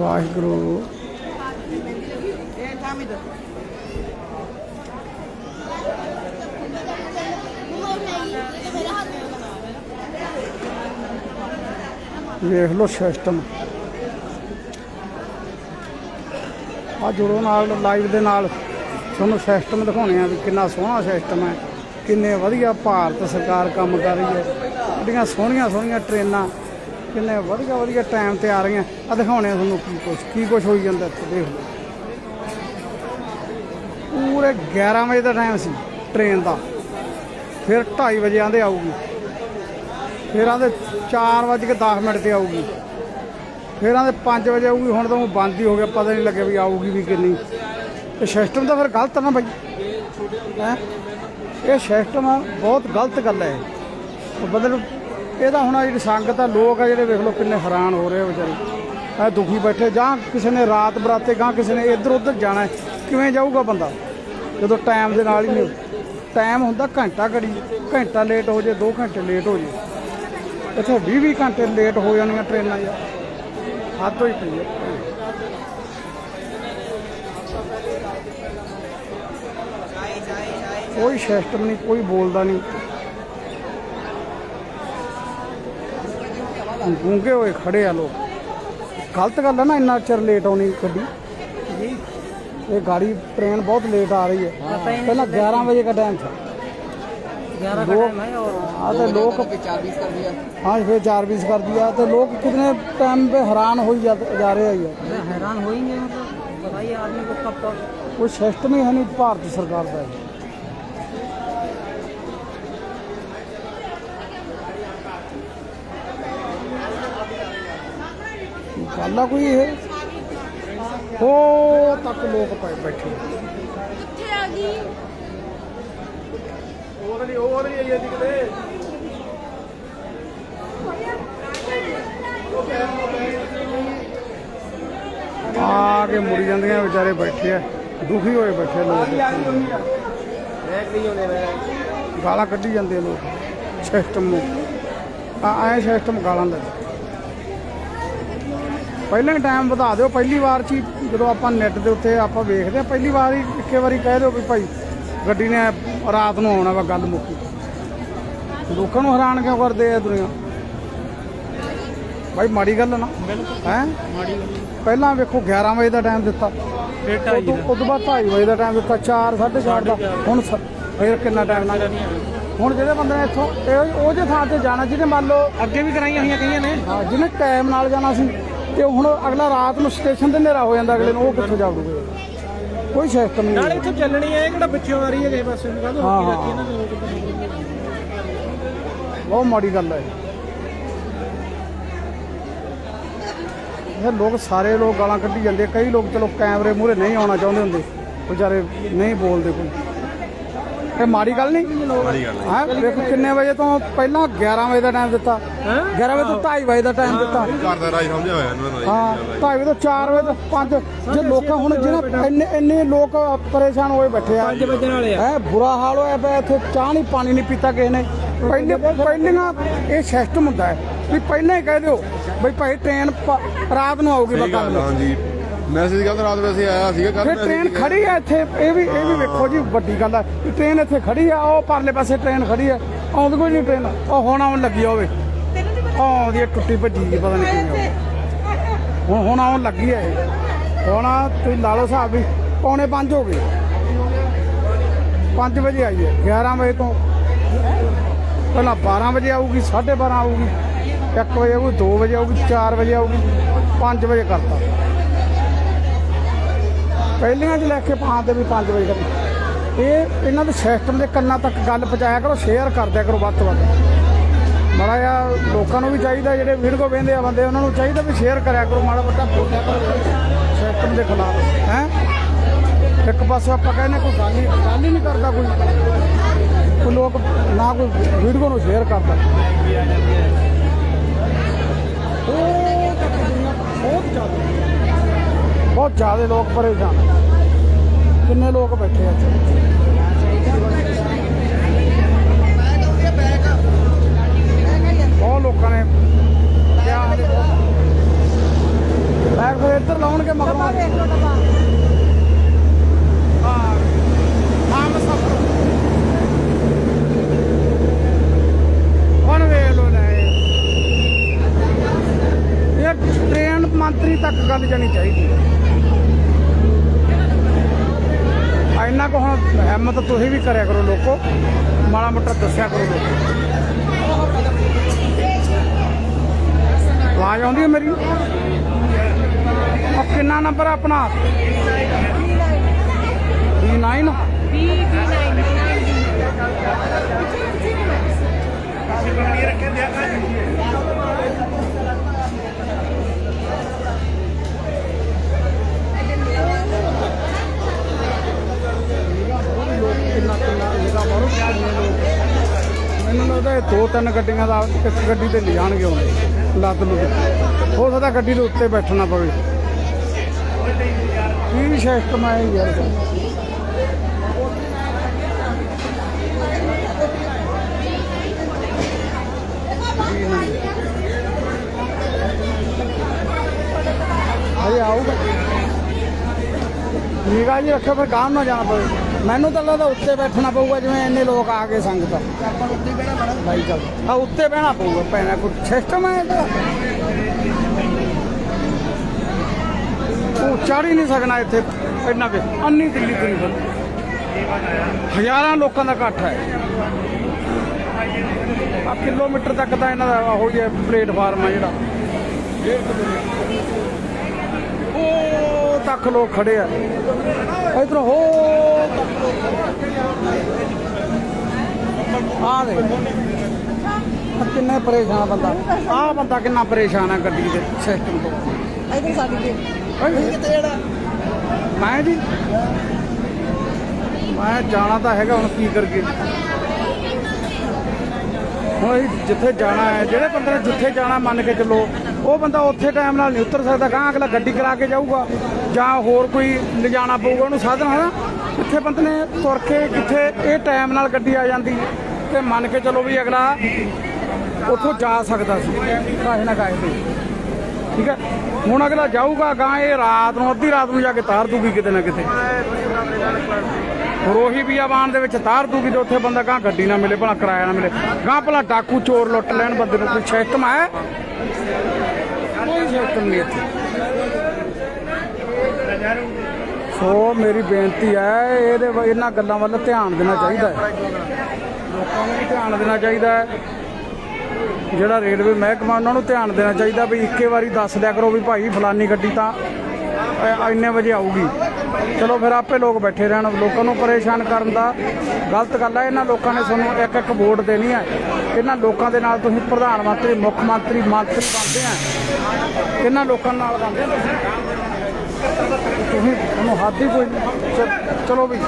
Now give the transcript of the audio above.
ਵਾਹਿਗੁਰੂ। ਵੇਖ ਲਓ ਸਿਸਟਮ ਆ ਜੁੜੋ ਨਾਲ ਲਾਈਵ ਦੇ ਨਾਲ। ਤੁਹਾਨੂੰ ਸਿਸਟਮ ਦਿਖਾਉਣੇ ਆ ਵੀ ਕਿੰਨਾ ਸੋਹਣਾ ਸਿਸਟਮ ਹੈ। ਕਿੰਨੇ ਵਧੀਆ ਭਾਰਤ ਸਰਕਾਰ ਕੰਮ ਕਰ ਰਹੀ ਹੈ। ਕਿੰਨੀਆਂ ਸੋਹਣੀਆਂ ਸੋਹਣੀਆਂ ਟ੍ਰੇਨਾਂ ਕਿੰਨੇ ਵਧੀਆ ਵਧੀਆ ਟਾਈਮ ਤੇ ਆ ਰਹੀਆਂ। ਆ ਦਿਖਾਉਣੇ ਆ ਤੁਹਾਨੂੰ ਕੀ ਕੁਛ ਕੀ ਕੁਛ ਹੋਈ ਜਾਂਦਾ ਇੱਥੇ, ਦੇਖ ਲਓ। ਪੂਰੇ 11 ਵਜੇ ਦਾ ਟਾਈਮ ਸੀ ਟ੍ਰੇਨ ਦਾ। ਫਿਰ 2:30 ਵਜੇ ਆਂਦੇ ਆਊਗੀ। ਫਿਰ ਆਂਦੇ 4 ਵਜੇ ਕੇ 10 ਮਿੰਟ ਤੇ ਆਊਗੀ। ਫਿਰ ਆਂਦੇ 5 ਵਜੇ ਆਊਗੀ, ਹੁਣ ਤਾਂ ਉਹ ਬੰਦ ਹੀ ਹੋ ਗਿਆ, ਪਤਾ ਨਹੀਂ ਲੱਗਿਆ ਵੀ ਆਊਗੀ ਵੀ ਕਿ ਨਹੀਂ। ਇਹ ਸਿਸਟਮ ਤਾਂ ਫਿਰ ਗਲਤ ਨਾ ਬਾਈ। ਹੈ? ਇਹ ਸਿਸਟਮ ਬਹੁਤ ਗਲਤ ਗੱਲ ਹੈ ਉਹ ਬਦਲ ਇਹਦਾ ਹੁਣ ਆਹ ਜਿਹੜੀ ਸੰਗਤ ਆ, ਲੋਕ ਆ ਜਿਹੜੇ ਵੇਖ ਲਓ ਕਿੰਨੇ ਹੈਰਾਨ ਹੋ ਰਹੇ ਆ ਵਿਚਾਰੇ। ਐ ਦੁਖੀ ਬੈਠੇ, ਜਾਂ ਕਿਸੇ ਨੇ ਰਾਤ ਬਰਾਤੇ ਗਾਂ ਕਿਸੇ ਨੇ ਇੱਧਰ ਉੱਧਰ ਜਾਣਾ ਹੈ। ਕਿਵੇਂ ਜਾਊਗਾ ਬੰਦਾ? ਜਦੋਂ ਟਾਈਮ ਦੇ ਨਾਲ ਹੀ ਨਹੀਂ ਟਾਈਮ ਹੁੰਦਾ ਘੰਟਾ ਘੜੀ, ਘੰਟਾ ਲੇਟ ਹੋ ਜੇ 2 ਘੰਟੇ ਲੇਟ ਹੋ ਜੇ। ਇੱਥੇ 20 20 ਘੰਟੇ ਲੇਟ ਹੋ ਜਾਣੀਆਂ ਟ੍ਰੇਨਾਂ ਯਾਰ। ਹੱਦ ਹੋਈ ਪਈ ਹੈ ਕੋਈ ਸਿਸਟਮ ਨਹੀਂ, ਕੋਈ ਬੋਲਦਾ ਨਹੀਂ। ਗੂੰਗੇ ਹੋਏ ਖੜੇ ਆ ਲੋਕ ਗਲਤ ਗੱਲ ਹੈ ਨਾ ਇੰਨਾ ਚਿਰ ਲੇਟ ਆਉਣੀ ਗੱਡੀ ਇਹ ਗਾੜੀ ਟ੍ਰੇਨ ਬਹੁਤ ਲੇਟ ਆ ਰਹੀ ਹੈ ਪਹਿਲਾਂ 11 ਵਜੇ का टाइम था ग्यारह का लोग टाइम है और हाँ तो लोग चार बीस कर दिया हाँ फिर चार बीस कर दिया तो लोग कितने टाइम पे हैरान हो ही जा, जा रहे हैं यार अरे हैरान हो ही नहीं मतलब बताइए आदमी को कब तक कोई सिस्टम ही है नहीं भारत सरकार का ਗੱਲ ਆ ਕੋਈ ਇਹ? ਹੋ ਤੱਕ ਲੋਕ ਪਏ ਬੈਠੇ ਕਿੱਥੇ ਆ ਗਈ। ਆ ਕੇ ਮੁੜੀ ਜਾਂਦੀਆਂ ਵਿਚਾਰੇ ਬੈਠੇ ਆ। ਦੁਖੀ ਹੋਏ ਬੈਠੇ ਲੋਕ। ਗਾਲਾਂ ਕੱਢੀ ਜਾਂਦੇ ਲੋਕ। ਸਿਸਟਮ ਨੂੰ। ਆ ਐ ਸਿਸਟਮ ਗਾਲਾਂ ਦਾ। ਪਹਿਲਾਂ ਹੀ ਟਾਈਮ ਵਧਾ ਦਿਓ। ਪਹਿਲੀ ਵਾਰ 'ਚ ਜਦੋਂ ਆਪਾਂ ਨੈੱਟ ਦੇ ਉੱਤੇ ਆਪਾਂ ਵੇਖਦੇ ਆ ਪਹਿਲੀ ਵਾਰ ਹੀ ਇੱਕ ਵਾਰੀ ਕਹਿ ਦਿਓ ਵੀ ਭਾਈ ਗੱਡੀ ਨੇ ਰਾਤ ਨੂੰ ਆਉਣਾ ਵਾ ਗੱਲ ਮੁੱਕੀ। ਲੋਕਾਂ ਨੂੰ ਹੈਰਾਨ ਕਿਉਂ ਕਰਦੇ ਆ ਦੁਨੀਆ ਭਾਈ ਮਾੜੀ ਗੱਲ ਨਾ। ਹੈ? ਮਾੜੀ ਪਹਿਲਾਂ ਵੇਖੋ 11 ਵਜੇ ਦਾ ਟਾਈਮ ਦਿੱਤਾ। ਫਿਰ 2:30 ਉਦੋਂ ਬਾਅਦ 2:30 ਵਜੇ ਦਾ ਟਾਈਮ ਦਿੱਤਾ 4 4:30 ਦਾ। ਹੁਣ ਫਿਰ ਕਿੰਨਾ ਟਾਈਮ ਲੱਗ ਜਾਣੀ ਹੁਣ ਜਿਹੜੇ ਬੰਦੇ ਨੇ ਇੱਥੋਂ ਉਹ ਜੇ ਥਾਂ ਤੇ ਜਾਣਾ ਜਿਹਨੇ ਮੰਨ ਲਓ ਅੱਗੇ ਵੀ ਕਰਾਈਆਂ ਹੋਈਆਂ ਕਈਆਂ ਨੇ। ਹਾਂ ਜਿਹਨੇ ਟਾਈਮ ਨਾਲ ਜਾਣਾ ਸੀ ਤੇ ਹੁਣ ਅਗਲਾ ਰਾਤ ਨੂੰ ਸਟੇਸ਼ਨ ਤੇ ਹਨੇਰਾ ਹੋ ਜਾਂਦਾ ਅਗਲੇ ਨੂੰ ਉਹ ਕਿੱਥੋਂ ਜਾਊਗਾ? ਕੋਈ ਸਿਸਟਮ ਨਾਲੇ ਨਹੀਂ ਇੱਥੋਂ ਚੱਲਣੀ ਹੈ ਕਿਹੜਾ ਪਿੱਛੋਂ ਆ ਰਹੀ ਹੈ ਕਿਸੇ ਪਾਸੇ ਨੂੰ? ਕਾਹਦੋਂ ਹਾਂ, ਰੋਕੀ ਹਾਂ। ਰੱਖੀ ਇਹਨਾਂ ਨੇ ਬਹੁਤ ਮਾੜੀ ਗੱਲ ਹੈ। ਇਹ ਲੋਕ ਸਾਰੇ ਲੋਕ ਗਾਲਾਂ ਕੱਢੀ ਜਾਂਦੇ ਕਈ ਲੋਕ ਚਲੋ ਕੈਮਰੇ ਮੂਹਰੇ ਨਹੀਂ ਆਉਣਾ ਚਾਹੁੰਦੇ ਹੁੰਦੇ। ਵਿਚਾਰੇ ਨਹੀਂ ਬੋਲਦੇ ਕੋਈ। ਇਹ ਮਾੜੀ ਗੱਲ ਨਹੀਂ? ਮਾੜੀ ਗੱਲ ਹਾਂ? ਵੇਖੋ ਕਿੰਨੇ ਵਜੇ ਤੋਂ ਪਹਿਲਾਂ 11 ਵਜੇ ਦਾ ਟਾਈਮ ਦਿੱਤਾ। 11 ਵਜੇ ਤੋਂ 2:30 ਵਜੇ ਦਾ ਟਾਈਮ ਦਿੱਤਾ। ਘਰ ਦਾ ਰਾਜ ਸਮਝਿਆ ਹੋਇਆ ਇਹਨਾਂ ਦਾ ਹਾਂ 2:30 ਵਜੇ ਤੋਂ 4 ਵਜੇ ਤੋਂ 5 ਜੇ ਲੋਕਾਂ ਹੁਣ ਜਿਹੜਾ ਇੰਨੇ ਇੰਨੇ ਲੋਕ ਪਰੇਸ਼ਾਨ ਹੋਏ ਬੈਠੇ ਆ। 5 ਵਜੇ ਵਾਲੇ ਆ। ਹੈ ਬੁਰਾ ਹਾਲ ਹੋਇਆ ਪਿਆ ਇੱਥੇ। ਚਾਹ ਨਹੀਂ ਪਾਣੀ ਨਹੀਂ ਪੀਤਾ ਕਿਸੇ ਨੇ। ਪਹਿਲੇ ਪਹਿਲੀਆਂ ਇਹ ਸਿਸਟਮ ਹੁੰਦਾ ਹੈ ਵੀ ਪਹਿਲਾਂ ਹੀ ਕਹਿ ਦਿਓ ਬਈ ਭਾਈ ਟ੍ਰੇਨ ਰਾਤ ਨੂੰ ਆਊਗੀ ਬਕਾ ਗੱਲ। ਹਾਂ ਜੀ ਮੈਸੇਜ ਕੱਲ ਰਾਤ ਵੈਸੇ ਆਇਆ ਸੀਗਾ ਕੱਲ ਫਿਰ ਟ੍ਰੇਨ ਖੜੀ ਹੈ ਇੱਥੇ ਇਹ ਵੀ ਇਹ ਵੀ ਵੇਖੋ ਜੀ ਵੱਡੀ ਗੱਲ ਟ੍ਰੇਨ ਇੱਥੇ ਖੜੀ ਆ ਉਹ ਪਰਲੇ ਪਾਸੇ ਟ੍ਰੇਨ ਖੜੀ ਹੈ ਆਉਂਦੀ ਕੋਈ ਨਹੀਂ ਟ੍ਰੇਨ ਉਹ ਹੁਣ ਆਉਣ ਲੱਗੀ ਹੋਵੇ ਆਉਂਦੀ ਟੁੱਟੀ ਭੱਜੀ ਜੀ ਪਤਾ ਨਹੀਂ ਕਿਵੇਂ ਹੁਣ ਹੁਣ ਆਉਣ ਲੱਗੀ ਹੈ ਇਹ। ਹੁਣ ਤੁਸੀਂ ਲਾ ਲਓ ਹਿਸਾਬ ਵੀ ਪੌਣੇ 5 ਹੋ ਗਏ। 5 ਵਜੇ ਆਈ ਹੈ 11 ਵਜੇ ਤੋਂ। ਪਹਿਲਾਂ 12 ਵਜੇ ਆਊਗੀ 12:30 ਆਊਗੀ। 1 ਵਜੇ ਆਊਗੀ 2 ਵਜੇ ਆਊਗੀ 4 ਵਜੇ ਆਊਗੀ। 5 ਵਜੇ ਕਰਤਾ। ਪਹਿਲੀਆਂ 'ਚ ਲੈ ਕੇ ਪਾਉਂਦੇ ਵੀ 5 ਵਜੇ ਤੱਕ। ਇਹ ਇਹਨਾਂ ਦੇ ਸਿਸਟਮ ਦੇ ਕੰਨਾਂ ਤੱਕ ਗੱਲ ਪਹੁੰਚਾਇਆ ਕਰੋ ਸ਼ੇਅਰ ਕਰ ਦਿਆ ਕਰੋ ਵੱਧ ਤੋਂ ਵੱਧ। ਮਾੜਾ ਜਿਹਾ ਲੋਕਾਂ ਨੂੰ ਵੀ ਚਾਹੀਦਾ, ਜਿਹੜੇ ਵੀਡੀਓ ਵੇਂਦੇ ਆ ਬੰਦੇ, ਉਹਨਾਂ ਨੂੰ ਚਾਹੀਦਾ ਵੀ ਸ਼ੇਅਰ ਕਰਿਆ ਕਰੋ, ਮਾੜਾ ਵੱਡਾ ਬੋਲਿਆ ਕਰੋ। ਸਿਸਟਮ ਦੇ ਖਿਲਾਫ, ਹੈ? ਇੱਕ ਪਾਸੇ ਆਪਾਂ ਕਹਿੰਦੇ ਕੋਈ ਗੱਲ ਹੀ ਗੱਲ ਹੀ ਨਹੀਂ ਕਰਦਾ ਕੋਈ। ਕੋਈ ਲੋਕ ਨਾ ਕੋਈ ਵੀਡੀਓ ਨੂੰ ਸ਼ੇਅਰ ਕਰਦਾ। ਉਹ ਤੱਕ ਦੁਨੀਆ ਬਹੁਤ ਜ਼ਿਆਦਾ ਬਹੁਤ ਜ਼ਿਆਦਾ ਲੋਕ ਪਰੇਸ਼ਾਨ ਆ। ਕਿੰਨੇ ਲੋਕ ਬੈਠੇ ਆ ਇੱਥੇ? ਬਹੁਤ ਲੋਕਾਂ ਨੇ ਹਲੇ ਫਿਰ ਇੱਧਰ ਡੱਬਾ ਵੇਖ ਲਓ ਡੱਬਾ। ਹਾਂ ਹਮ ਸਫਰ ਹੁਣ ਵੇਖ ਲਓ ਲੈ। ਇਹ ਟ੍ਰੇਨ ਮੰਤਰੀ ਤੱਕ ਗੱਲ ਜਾਣੀ ਚਾਹੀਦੀ। ਹੈ ਇੰਨਾ ਕੋ ਹੁਣ ਹਿੰਮਤ ਤੁਸੀਂ ਵੀ ਕਰਿਆ ਕਰੋ ਲੋਕੋ। ਮਾੜਾ ਮੋਟਾ ਦੱਸਿਆ ਕਰੋ ਲੋਕੋ। ਆਵਾਜ਼ ਆਉਂਦੀ ਹੈ ਮੇਰੀ? ਉਹ ਕਿੰਨਾ ਨੰਬਰ ਹੈ ਆਪਣਾ? B9 B9 B9 ਦੋ ਤਿੰਨ ਗੱਡੀਆਂ ਦਾ ਇੱਕ ਗੱਡੀ ਤੇ ਲੈ ਜਾਣਗੇ ਉਹ ਲੁੱਦ ਕੇ। ਹੋ ਸਕਦਾ ਗੱਡੀ ਦੇ ਉੱਤੇ ਬੈਠਣਾ ਪਵੇ। ਕੀ ਸਿਸਟਮ ਹੈ ਯਾਰ? ਅਰੇ ਆਊਗਾ। ਨਿਗਾਹ ਜੀ ਰੱਖੋ ਫਿਰ ਗਾਂਵ ਨਾ ਜਾਣਾ ਪਵੇ। ਮੈਨੂੰ ਤਾਂ ਲੱਗਦਾ ਉੱਤੇ ਬੈਠਣਾ ਪਊਗਾ, ਜਿਵੇਂ ਇੰਨੇ ਲੋਕ ਆ ਗਏ ਸੰਗਤ। ਆਪਾਂ ਉੱਤੇ ਬਹਿਣਾ ਬਾਈ ਚੱਲ। ਆ ਉੱਤੇ ਬਹਿਣਾ ਪਊਗਾ ਪੈਣਾ ਕੋਈ ਸਿਸਟਮ ਹੈ ਇਹਦਾ। ਉਹ ਚੜ ਹੀ ਨਹੀਂ ਸਕਣਾ ਇੱਥੇ, ਇੰਨਾ ਕਿ। ਅੰਨੀ ਦਿੱਲੀ ਤਰੀਬਨ ਹਜ਼ਾਰਾਂ ਲੋਕਾਂ ਦਾ ਇਕੱਠ ਹੈ। ਆ ਕਿਲੋਮੀਟਰ ਤੱਕ ਤਾਂ ਇਹਨਾਂ ਦਾ ਉਹ ਹੀ ਹੈ, ਪਲੇਟਫਾਰਮ ਹੈ ਜਿਹੜਾ। ਤੱਕ ਲੋਕ ਖੜੇ ਆ। ਇਧਰ ਹੋ। ਆ ਦੇ ਕਿੰਨੇ ਪਰੇਸ਼ਾਨ ਬੰਦਾ। ਆ ਬੰਦਾ ਕਿੰਨਾ ਪਰੇਸ਼ਾਨ ਆ ਗੱਡੀ ਦੇ ਸਿਸਟਮ ਤੋਂ। ਇਧਰ ਸਾਡੀ ਓਏ, ਕਿਤੇ ਜਿਹੜਾ? ਮੈਂ ਜੀ। ਮੈਂ ਜਾਣਾ ਤਾਂ ਹੈਗਾ ਹੁਣ ਕੀ ਕਰਗੇ ਹੁਣ ਜਿੱਥੇ ਜਾਣਾ ਹੈ ਜਿਹੜੇ ਬੰਦੇ ਨੇ ਜਿੱਥੇ ਜਾਣਾ ਮੰਨ ਕੇ ਚੱਲੋ ਉਹ ਬੰਦਾ ਉੱਥੇ ਟਾਈਮ ਨਾਲ ਨਹੀਂ ਉਤਰ ਸਕਦਾ ਗਾਂ ਅਗਲਾ ਗੱਡੀ ਕਰਾ ਕੇ ਜਾਊਗਾ। ਜਾਂ ਹੋਰ ਕੋਈ ਲਿਜਾਣਾ ਪਊਗਾ, ਉਹਨੂੰ ਸਾਧਨ ਹਨਾ ਕਿੱਥੇ ਬੰਦੇ ਨੇ ਤੁਰ ਕੇ ਕਿੱਥੇ ਇਹ ਟਾਈਮ ਨਾਲ ਗੱਡੀ ਆ ਜਾਂਦੀ ਤੇ ਮੰਨ ਕੇ ਚਲੋ ਵੀ ਅਗਲਾ ਉੱਥੋਂ ਜਾ ਸਕਦਾ ਸੀ, ਕਾਹੇ ਨਾ ਕਾਹੇ ਤੇ। ਠੀਕ ਹੈ? ਹੁਣ ਅਗਲਾ ਜਾਊਗਾ ਗਾਂ ਇਹ ਰਾਤ ਨੂੰ, ਅੱਧੀ ਰਾਤ ਨੂੰ ਜਾ ਕੇ ਤਾਰ ਦੂਗੀ ਕਿਤੇ ਨਾ ਕਿਤੇ। ਰੋਹੀ ਬਿਆਬਾਨ ਦੇ ਵਿੱਚ ਤਾਰ ਦੂਗੀ ਤੇ ਉੱਥੇ ਬੰਦਾ ਗਾਂ ਗੱਡੀ ਨਾ ਮਿਲੇ, ਭਲਾ ਕਿਰਾਇਆ ਨਾ ਮਿਲੇ। ਗਾਂ ਭਲਾ ਡਾਕੂ ਚੋਰ ਲੁੱਟ ਲੈਣ ਬੰਦੇ ਨੂੰ ਕੋਈ ਸਿਸਟਮ ਹੈ? ਕੋਈ ਸਿਸਟਮ ਨਹੀਂ ਇੱਥੇ। ਸੋ ਮੇਰੀ ਬੇਨਤੀ ਹੈ, ਇਹਦੇ ਇਹਨਾਂ ਗੱਲਾਂ ਵੱਲ ਧਿਆਨ ਦੇਣਾ ਚਾਹੀਦਾ ਹੈ। ਲੋਕਾਂ ਨੂੰ ਵੀ ਧਿਆਨ ਦੇਣਾ ਚਾਹੀਦਾ ਹੈ। ਜਿਹੜਾ ਰੇਲਵੇ ਮਹਿਕਮਾ, ਉਹਨਾਂ ਨੂੰ ਧਿਆਨ ਦੇਣਾ ਚਾਹੀਦਾ ਵੀ ਇੱਕੇ ਵਾਰੀ ਦੱਸ ਦਿਆ ਕਰੋ ਵੀ ਭਾਈ ਫਲਾਨੀ ਗੱਡੀ ਤਾਂ ਇੰਨੇ ਵਜੇ ਆਊਗੀ। ਚਲੋ ਫਿਰ ਆਪੇ ਲੋਕ ਬੈਠੇ ਰਹਿਣ, ਲੋਕਾਂ ਨੂੰ ਪਰੇਸ਼ਾਨ ਕਰਨ ਦਾ ਗਲਤ ਗੱਲ ਹੈ। ਇਹਨਾਂ ਲੋਕਾਂ ਨੇ ਤੁਹਾਨੂੰ ਇੱਕ ਇੱਕ ਵੋਟ ਦੇਣੀ ਹੈ। ਇਹਨਾਂ ਲੋਕਾਂ ਦੇ ਨਾਲ ਤੁਸੀਂ ਪ੍ਰਧਾਨ ਮੰਤਰੀ, ਮੁੱਖ ਮੰਤਰੀ ਮੰਤਰੀ ਬਣਦੇ ਆ। ਇਹਨਾਂ ਲੋਕਾਂ ਨਾਲ ਬਣਦੇ ਆ ਤੁਸੀਂ ਤੁਸੀਂ ਤੁਹਾਨੂੰ ਹੱਦ ਹੀ ਕੋਈ ਨਹੀਂ। ਚਲੋ ਵੀ